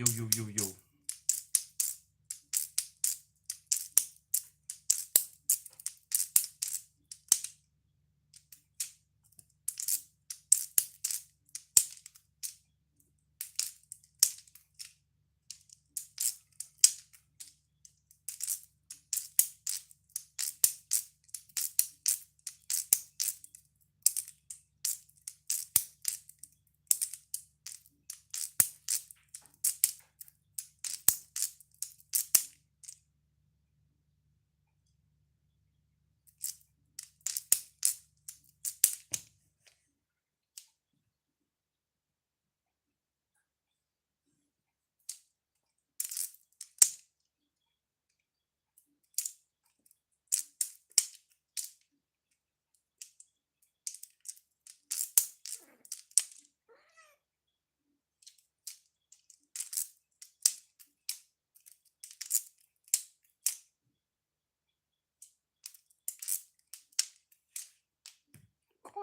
Yo, yo, yo, yo.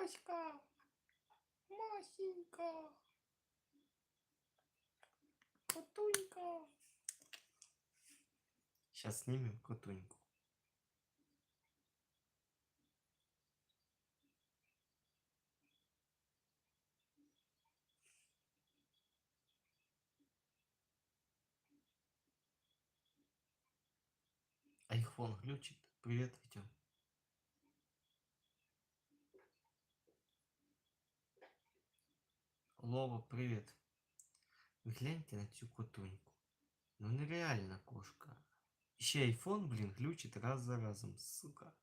Коська, Масенька, Котунька. Сейчас снимем котуньку. Айфон глючит. Привет, Витя. Лова, привет. Гляньте на цю котуньку. Ну нереальна кошка. Ще айфон, блін, глючить раз за разом, сука.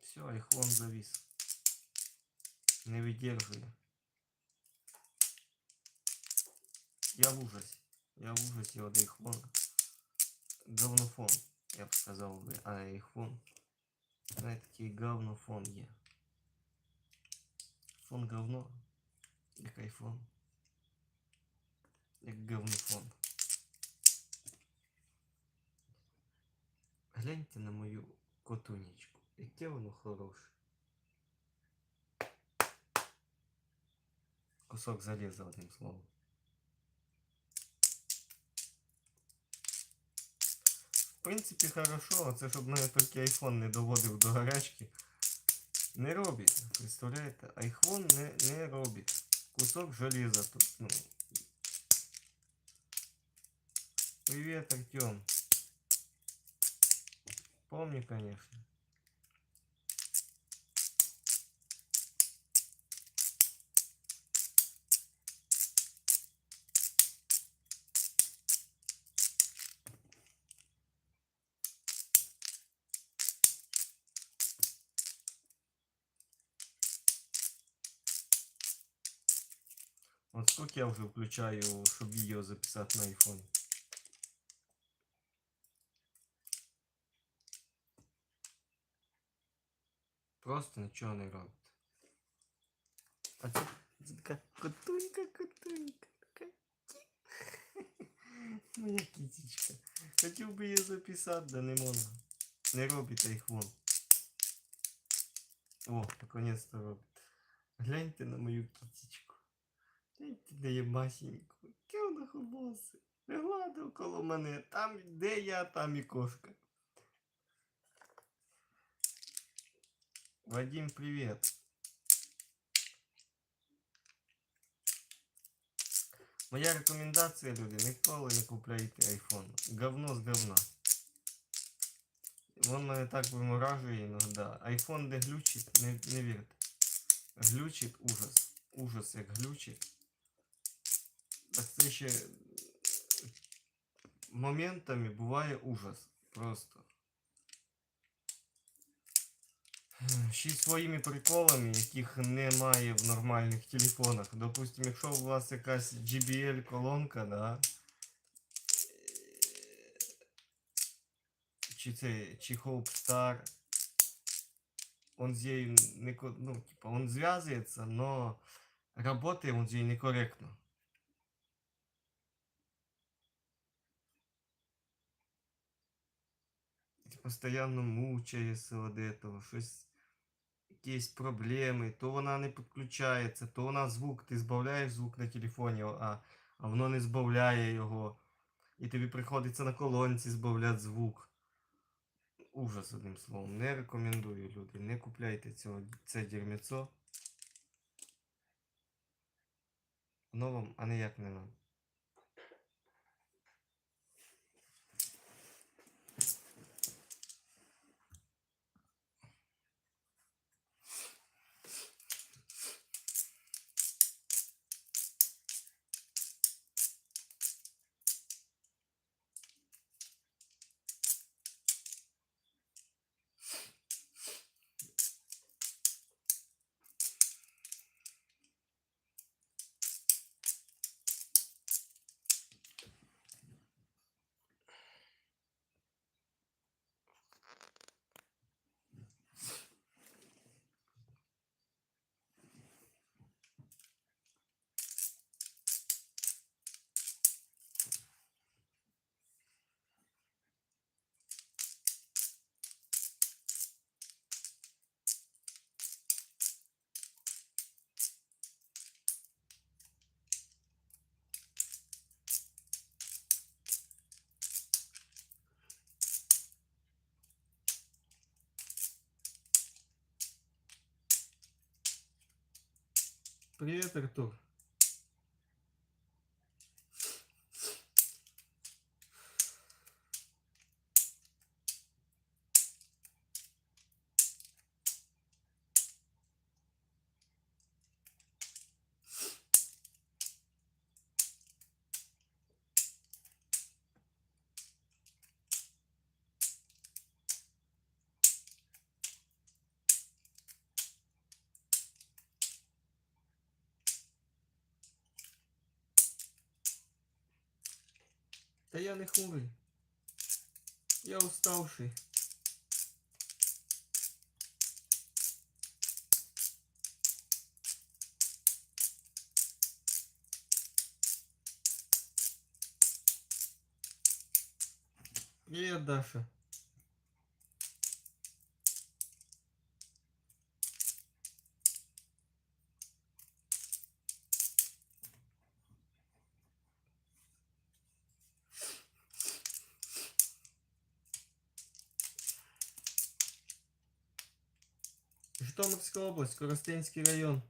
Все, айфон завис. Не выдерживаю. Я в ужасе. Я в ужасе от айфона. Говнофон, я б сказав би, а айфон. Знаєте, такий говнофон є. Фон говно. Як айфон. Як говнофон. Гляньте на мою котунечку. Яке воно хороше. Кусок заліза, одним словом. принципі, хорошо, це щоб мене тільки айфон не доводив до гарячки. Не робить, представляєте? Айфон не, не робить. Кусок железа тут, ну. Привет, Артем. Помни, конечно. Вот сколько я уже включаю, чтобы видео записать на iPhone. Просто нічого не робить. А це, це така котунька, котунька. Така кі- Моя кітечка. Хотів би її записати, да не можна. Не робить айфон. О, наконец-то робить. Гляньте на мою кітечку. Гляньте на її масеньку. Яке вона холосе. Гладив коло мене. Там, де я, там і кошка. Вадим, привет. Моя рекомендація, люди, ніколи не купляйте iPhone. Говно з говна. Вон мене так виморажує іноді. Айфон де глючить, не, не вірте. Глючить ужас. Ужас як глючить. Так це ще моментами буває ужас. Просто. Ще й своїми приколами, яких немає в нормальних телефонах. Допустим, якщо у вас якась JBL колонка, да. Чи це чи Hope Star. Он з нею не ко- ну, типа, он зв'язується, но работає он з нею некоректно. Постоянно мучается от этого, щось якісь проблеми, то вона не підключається, то вона звук, ти збавляєш звук на телефоні, а, а воно не збавляє його. І тобі приходиться на колонці збавляти звук. Ужас, одним словом. Не рекомендую, люди. Не купляйте цього, це дерьмецо. Воно вам, а ніяк не нам. Привет, Артур. Та я не хмурий. Я уставший. Привет, Даша. Житомирська область, Коростенський район.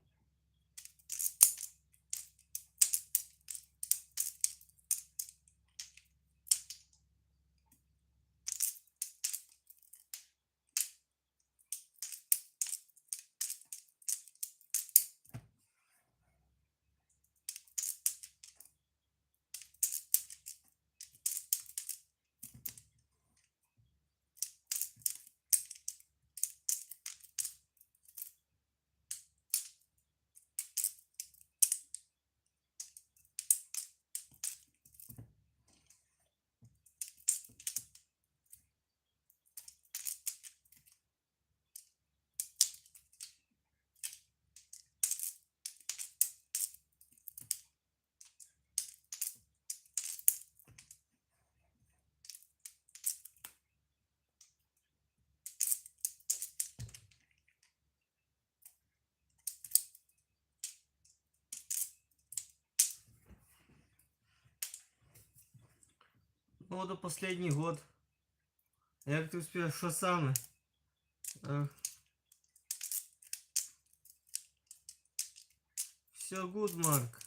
Ну, вот последний год. Як ти успів, що саме? Е, Все гуд, Марк.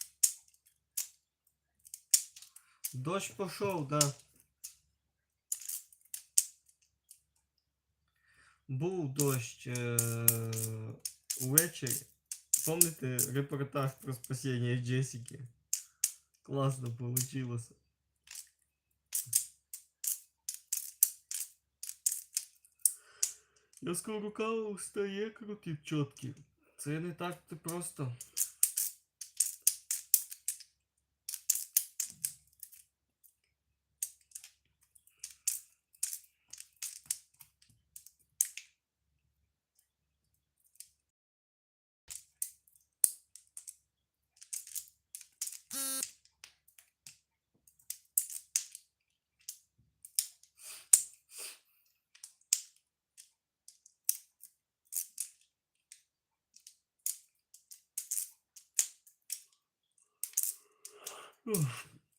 Дощ пошел, да. Був дощ е- увечері. Помните репортаж про спасіння Джесіки? Класно получилось. Я скоро рука стає крутить чіткі. Це не так то просто.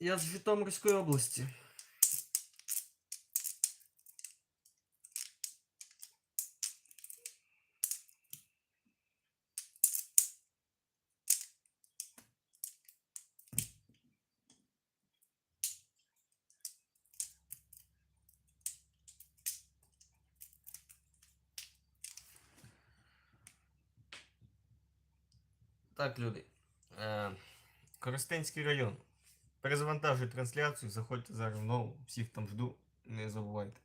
Я з Житомирської області. Так, люди. Е, Коростенський район. Перезавантажую трансляцію, заходьте зараз в нову. Всіх там жду, не забувайте.